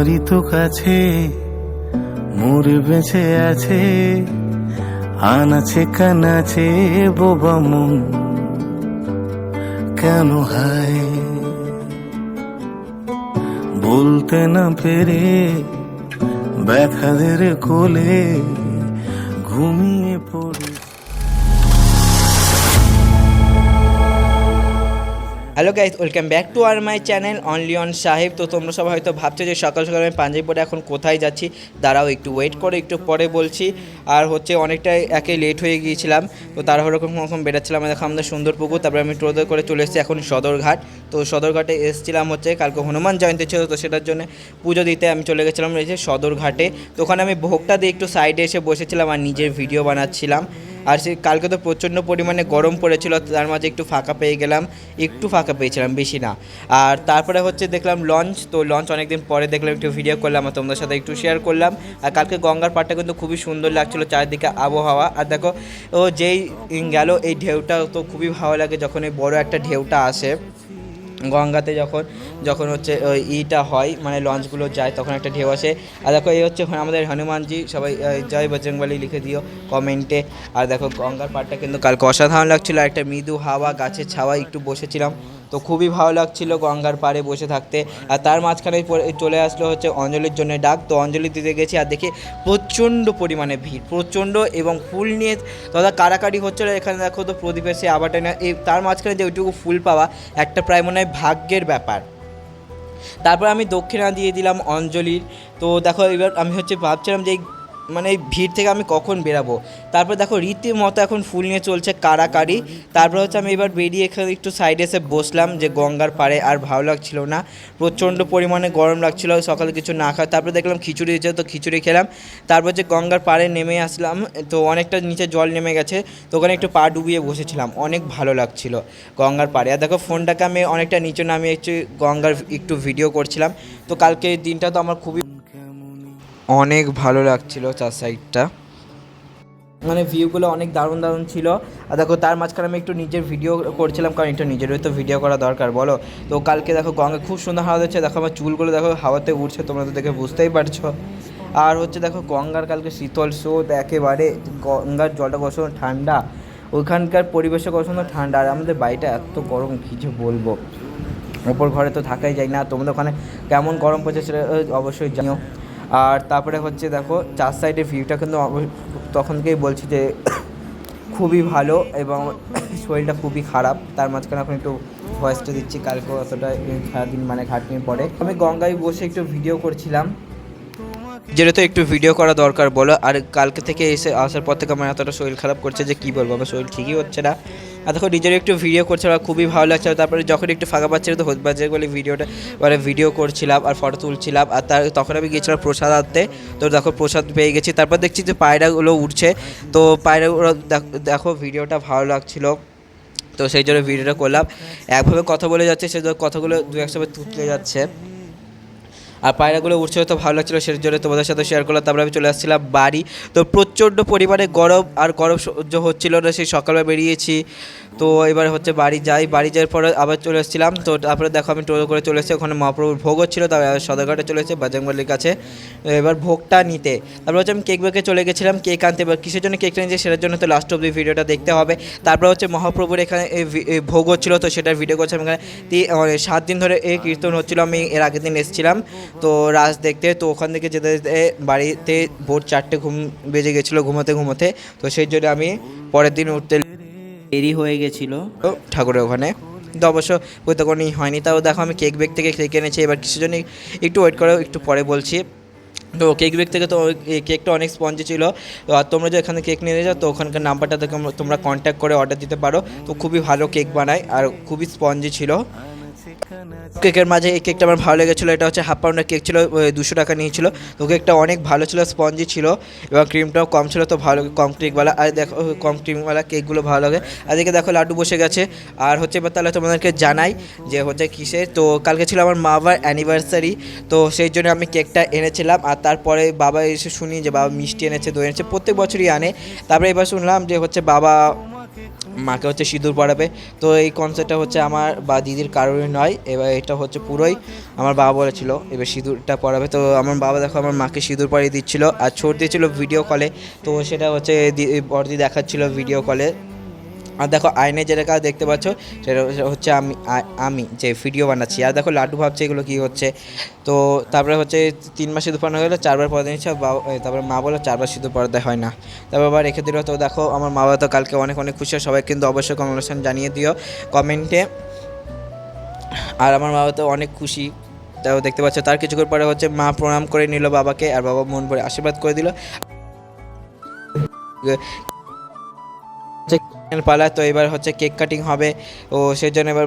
তোমারই তো কাছে, মোর বেঁচে আছে। আনাছে কানাছে বোবা মন কেন হায়? বলতে না পেরে ব্যথাদের কোলে ঘুমিয়ে পড়ে। Hello guys welcome back to our my channel only on সাহেব তো তোমরা সবাই হয়তো ভাবছ যে সকাল সকাল আমি পাঞ্জাবি পরে এখন কোথায় যাচ্ছি? দাঁড়াও, একটু ওয়েট করে, একটু পরে বলছি। আর হচ্ছে অনেকটাই একে লেট হয়ে গিয়েছিলাম। তো তাড়াহুড়ো রকম রকম বেরোচ্ছিলাম দেখো আমাদের সুন্দর পুকুর, তারপরে আমি টোটো করে চলে এসেছি এখন সদরঘাট। তো সদরঘাটে এসেছিলাম হচ্ছে, কালকে হনুমান জয়ন্তী ছিল, তো সেটার জন্য পুজো দিতে আমি চলে গেছিলাম রয়েছে সদরঘাটে। তো ওখানে আমি ভোগটা দিয়ে একটু সাইডে এসে বসেছিলাম আর নিজের ভিডিও বানাচ্ছিলাম। আর সেই কালকে তো প্রচণ্ড পরিমাণে গরম পড়েছিল, তার মাঝে একটু ফাঁকা পেয়ে গেলাম, একটু ফাঁকা পেয়েছিলাম, বেশি না। আর তারপরে হচ্ছে দেখলাম লঞ্চ, তো লঞ্চ অনেকদিন পরে দেখলাম, একটু ভিডিও করলাম আর তোমাদের সাথে একটু শেয়ার করলাম। আর কালকে গঙ্গার পাড়টা কিন্তু খুবই সুন্দর লাগছিল, চারিদিকে আবহাওয়া। আর দেখো, ও যেই গেল, এই ঢেউটা তো খুবই ভালো লাগে, যখন এই বড় একটা ঢেউটা আসে। গঙ্গাতে যখন যখন হচ্ছে ওই ইটা হয় মানে লঞ্চগুলো যায়, তখন একটা ঢেউ আসে। আর দেখো, এই হচ্ছে আমাদের হনুমানজি। সবাই জয় বজরংবলী লিখে দিও কমেন্টে। আর দেখো, গঙ্গার পাড়টা কিন্তু কালকে অসাধারণ লাগছিল। একটা মৃদু হাওয়া, গাছের ছাওয়া একটু বসেছিলাম। তো খুবই ভালো লাগছিল গঙ্গার পাড়ে বসে থাকতে। আর তার মাঝখানে চলে আসলো হচ্ছে অঞ্জলির জন্য ডাক। তো অঞ্জলি দিতে গেছি আর দেখি প্রচণ্ড পরিমাণে ভিড়, প্রচণ্ড এবং ফুল নিয়ে তথা কারাকারি হচ্ছিল। এখানে দেখো তো প্রদীপের সে আবারটা এই তার মাঝখানে যে ওইটুকু ফুল পাওয়া, একটা প্রায় মনে হয় ভাগ্যের ব্যাপার। তারপর আমি দক্ষিণা দিয়ে দিলাম অঞ্জলির। তো দেখো এবার আমি হচ্ছে ভাবছিলাম যে মানে এই ভিড় থেকে আমি কখন বেরাবো? তারপর দেখো রীতিমতো এখন ফুল নিয়ে চলছে কারাকারি তারপর হচ্ছে আমি এবার বেরিয়ে এখানে একটু সাইডে এসে বসলাম যে গঙ্গার পাড়ে, আর ভালো লাগছিল না। প্রচণ্ড পরিমাণে গরম লাগছিল, সকালে কিছু না খাওয়া। তারপর দেখলাম খিচুড়ি দিয়েছে তো খিচুড়ি খেলাম। তারপর যে গঙ্গার পাড়ে নেমে আসলাম, তো অনেকটা নিচে জল নেমে গেছে, তো ওখানে একটু পা ডুবিয়ে বসেছিলাম। অনেক ভালো লাগছিল গঙ্গার পাড়ে। আর দেখো, ফোনটাকে আমি অনেকটা নিচে নামিয়ে একটু গঙ্গার একটু ভিডিও করছিলাম। তো কালকে দিনটা তো আমার খুবই অনেক ভালো লাগছিল চার সাইডটা। মানে ভিউগুলো অনেক দারুণ দারুণ ছিল। আর দেখো, তার মাঝখানে আমি একটু নিজের ভিডিও করছিলাম, কারণ একটু নিজেরও তো ভিডিও করা দরকার, বলো। তো কালকে দেখো, গঙ্গা খুব সুন্দর হাওয়া দিচ্ছে। দেখো, আমার চুলগুলো দেখো, হাওয়াতে উঠছে তোমরা তো দেখে বুঝতেই পারছ। আর হচ্ছে দেখো, গঙ্গার কালকে শীতল স্রোত, একেবারে গঙ্গার জলটা কত ঠান্ডা। ওইখানকার পরিবেশও কত ঠান্ডা। আর আমাদের বাড়িটা এত গরম কিছু বলব। ওপর ঘরে তো থাকাই যায় না। তোমাদের ওখানে কেমন গরম পড়ছে সেটা অবশ্যই জানিও। আর তারপরে হচ্ছে দেখো, চার সাইডের ভিউটা কিন্তু অব- তখন থেকেই বলছি যে খুবই ভালো এবং শরীরটা খুবই খারাপ। তার মাঝখানে এখন একটু ভয়েসটা দিচ্ছি কালকে অতটা সারাদিন মানে খাটনির পরে। আমি গঙ্গায় বসে একটু ভিডিও করছিলাম। যেটা তো একটু ভিডিও করা দরকার, বলো। আর কালকে থেকে এসে আসার পর থেকে আমার এতটা শরীর খারাপ করছে যে কী বলব? আমার শরীর ঠিকই হচ্ছে না। আর দেখো নিজের একটু ভিডিও করছিলাম আর খুবই ভালো লাগছে। তারপরে যখন একটু ফাঁকা পাচ্ছিল তো বাজে বলে ভিডিওটা মানে ভিডিও করছিলাম আর ফটো তুলছিলাম। আর তার তখন আমি গিয়েছিলাম প্রসাদ আনতে। তো দেখো প্রসাদ পেয়ে গেছি। তারপর দেখছি যে পায়রাগুলো উঠছে তো পায়রাগুলো দেখ- ভিডিওটা ভালো লাগছিল। তো সেই জন্য ভিডিওটা করলাম। একভাবে কথা বলে যাচ্ছে সে কথাগুলো দু এক সময় তুতলে যাচ্ছে। আর পায়রাগুলো উঠছে তো ভালো লাগছিল সেটার জন্য তোমাদের সাথে শেয়ার করলাম। তারপরে আমি চলে আসছিলাম বাড়ি। তো প্রচণ্ড পরিমাণে গরম আর গরম সহ্য হচ্ছিল না, সেই সকালবেলা বেরিয়েছি। তো এবার হচ্ছে বাড়ি যাই। বাড়ি যাওয়ার পরে আবার চলে এসেছিলাম তো তারপরে দেখো আমি টোটো করে চলে এসেছি। ওখানে মহাপ্রভুর ভোগ হচ্ছিল, তারপরে সদরঘাটে চলে এসেছি বাজরংবলির কাছে। এবার ভোগটা নিতে। তারপর হচ্ছে আমি কেক বেকে চলে গেছিলাম কেক আনতে। এবার কিসের জন্য কেকটা নিয়েছি সেটার জন্য তো লাস্ট অব্দি ভিডিওটা দেখতে হবে। তারপর হচ্ছে মহাপ্রভুর এখানে ভোগ হচ্ছিল, তো সেটার ভিডিও করছিলাম। এখানে মানে সাত দিন ধরে এই কীর্তন হচ্ছিল, আমি এর আগের দিন এসেছিলাম। তো রাজ দেখতে, তো ওখান থেকে যেতে যেতে বাড়িতে ভোর চারটে ঘুম বেজে গেছিল, ঘুমোতে ঘুমোতে। তো সেই জন্য আমি পরের দিন উঠতে দেরি হয়ে গেছিল ঠাকুরের ওখানে। কিন্তু অবশ্য কোথাও হয়নি। তাও দেখো আমি কেক বেক থেকে কেক এনেছি। এবার কিছু জন্য একটু ওয়েট করো, একটু পরে বলছি। তো কেক বেক থেকে তো কেকটা অনেক স্পঞ্জি ছিল। আর তোমরা যে এখানে কেক নিয়ে যাও তো ওখানকার নাম্বারটা তোমরা কন্ট্যাক্ট করে অর্ডার দিতে পারো। তো খুবই ভালো কেক বানায় আর খুবই স্পঞ্জি ছিল। কেকের মাঝে এই কেকটা আমার ভালো লেগেছিলো, এটা হচ্ছে হাফ পাউন্ডের কেক ছিল দুশো টাকা নিয়েছিল তো কেকটা অনেক ভালো ছিল, স্পঞ্জি ছিল এবং ক্রিমটাও কম ছিল, তো ভালো কম ক্রিমওয়ালা আর দেখো কম ক্রিমওয়ালা কেকগুলো ভালো লাগে। আর এদিকে দেখো লাড্ডু বসে গেছে, আর হচ্ছে এবার তাহলে তোমাদেরকে জানাই যে হচ্ছে কিসের। তো কালকে ছিল আমার বাবার অ্যানিভার্সারি তো সেই জন্য আমি কেকটা এনেছিলাম, আর তারপরে বাবা এসে শুনি যে বাবা মিষ্টি এনেছে, দই এনেছে, প্রত্যেক বছরই আনে। তারপরে এবার শুনলাম যে হচ্ছে বাবা মাকে হচ্ছে সিঁদুর পরাবে তো এই কনসেপ্টটা হচ্ছে আমার বা দিদির কারোরই নয়, এবার এটা হচ্ছে পুরোই আমার বাবা বলেছিল, এবার সিঁদুরটা পড়াবে। তো আমার বাবা দেখো আমার মাকে সিঁদুর পাড়িয়ে দিচ্ছিল, আর ছোট দিয়েছিল ভিডিও কলে তো সেটা হচ্ছে বড়দি দেখাচ্ছিল ভিডিও কলে আর দেখো আয়নে যেটা কাজ দেখতে পাচ্ছ, সেটা হচ্ছে আমি আমি যে ভিডিও বানাচ্ছি। আর দেখো, লাড্ডু ভাবছে এগুলো কী হচ্ছে। তো তারপরে হচ্ছে তিন মাস সিঁদুর পরানো হলো চারবার পরে বাবা তারপরে মা বলো চারবার সিঁদুর পরাতে হয় না। তারপর আবার রেখে দিল। তো দেখো, আমার মা বাবা তো কালকে অনেক অনেক খুশি হয়। সবাই কিন্তু অবশ্যই কংগ্রেশন জানিয়ে দিও কমেন্টে আর আমার মা বাবা তো অনেক খুশি। তাও দেখতে পাচ্ছ, তার কিছুক্ষণ পরে হচ্ছে মা প্রণাম করে নিল বাবাকে, আর বাবা মন ভরে আশীর্বাদ করে দিল। পালা তো এবার হচ্ছে কেক কাটিং হবে। ও সেই জন্য এবার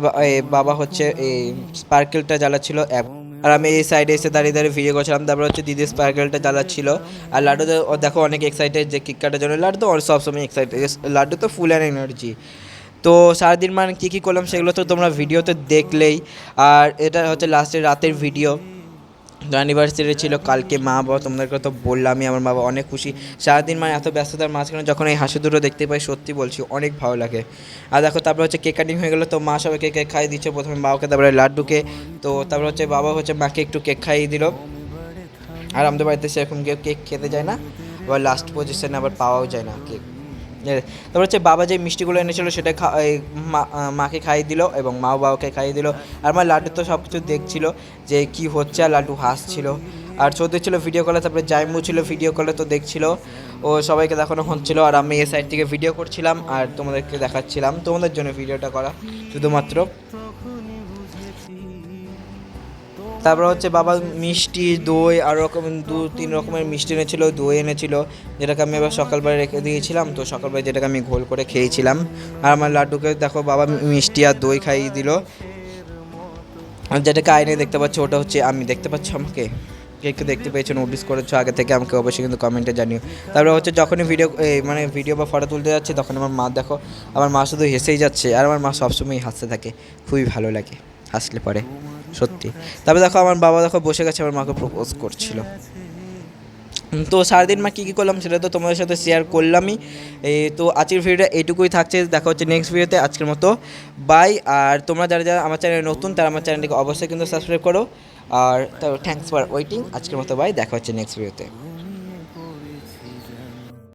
বাবা হচ্ছে এই স্পার্কেলটা জ্বালাচ্ছিল আর আমি এই সাইডে এসে দাঁড়িয়ে দাঁড়িয়ে ভিডিও করছিলাম। তারপর হচ্ছে দিদি স্পার্কেলটা জ্বালাচ্ছিল। আর লাড্ডু তো দেখো অনেক এক্সাইটেড যে কেক কাটার জন্য। লাড্ডু তো সবসময় এক্সাইটেড লাড্ডু তো ফুল অ্যান্ড এনার্জি তো সারাদিন মানে কী কী করলাম সেগুলো তো তোমরা ভিডিওতে দেখলেই। আর এটা হচ্ছে লাস্টের রাতের ভিডিও অ্যানিভার্সারি ছিল কালকে, মা বাবা তোমাদেরকে তো বললামই, আমার বাবা অনেক খুশি। সারাদিন মানে এত ব্যস্ততার মাঝখানে যখন এই হাসি দুটো দেখতে পাই, সত্যি বলছি, অনেক ভালো লাগে। আর দেখো, তারপরে হচ্ছে কেক কাটিং হয়ে গেলো, তো মা সবাইকে কেক খাইয়ে দিচ্ছে, প্রথমে বাবাকে তারপরে লাড্ডুকে, তো তারপর হচ্ছে বাবা হচ্ছে মাকে একটু কেক খাইয়ে দিল। আর আমাদের বাড়িতে সেরকম কেউ কেক খেতে যায় না, আবার লাস্ট পজিশনে আবার পাওয়াও যায় না কেক তারপর হচ্ছে বাবা যে মিষ্টিগুলো এনেছিল সেটা মাকে খাইয়ে দিল এবং মা বাবাকে খাইয়ে দিল। আর আমার লাড্ডু তো সব কিছু দেখছিল যে কি হচ্ছে আর লাড্ডু হাসছিল। আর চৌধুরী ছিল ভিডিও কলে তারপরে জাইমু ছিল ভিডিও কলে তো দেখছিল। ও সবাইকে দেখানো হচ্ছিল আর আমি এ সাইড থেকে ভিডিও করছিলাম আর তোমাদেরকে দেখাচ্ছিলাম। তোমাদের জন্য ভিডিওটা করা শুধুমাত্র। তারপর হচ্ছে বাবা মিষ্টি, দই, আর রকম দু, তিন রকমের মিষ্টি এনেছিল, দই এনেছিল, যেটাকে আমি এবার সকালবেলা রেখে দিয়েছিলাম। তো সকালবেলা যেটাকে আমি ঘোল করে খেয়েছিলাম। আর আমার লাড্ডুকে দেখো, বাবা মিষ্টি আর দই খাইয়ে দিল। যেটাকে আইনে দেখতে পাচ্ছ, ওটা হচ্ছে আমি। দেখতে পাচ্ছ আমাকে? কে কে দেখতে পেয়েছ নোটিস করেছ আগে থেকে আমাকে অবশ্যই কিন্তু কমেন্টে জানিও। তারপরে হচ্ছে যখনই ভিডিও মানে ভিডিও বা ফটো তুলতে যাচ্ছে তখন আমার মা দেখো, আমার মা শুধু হেসেই যাচ্ছে। আর আমার মা সবসময়ই হাসতে থাকে। খুবই ভালো লাগে হাসলে পরে। সত্যি। তারপরে দেখো আমার বাবা দেখো বসে গেছে, আমার মাকে প্রপোজ করছিল। তো সারাদিন মা কী কী করলাম সেটা তো তোমাদের সাথে শেয়ার করলামই। তো আজকের ভিডিওটা এইটুকুই থাকছে। দেখা হচ্ছে নেক্সট ভিডিওতে আজকের মতো। বাই আর তোমরা যারা যারা আমার চ্যানেলে নতুন, তারা আমার চ্যানেলটিকে অবশ্যই কিন্তু সাবস্ক্রাইব করো। আর তো থ্যাংকস ফর ওয়েটিং আজকের মতো বাই দেখা হচ্ছে নেক্সট ভিডিওতে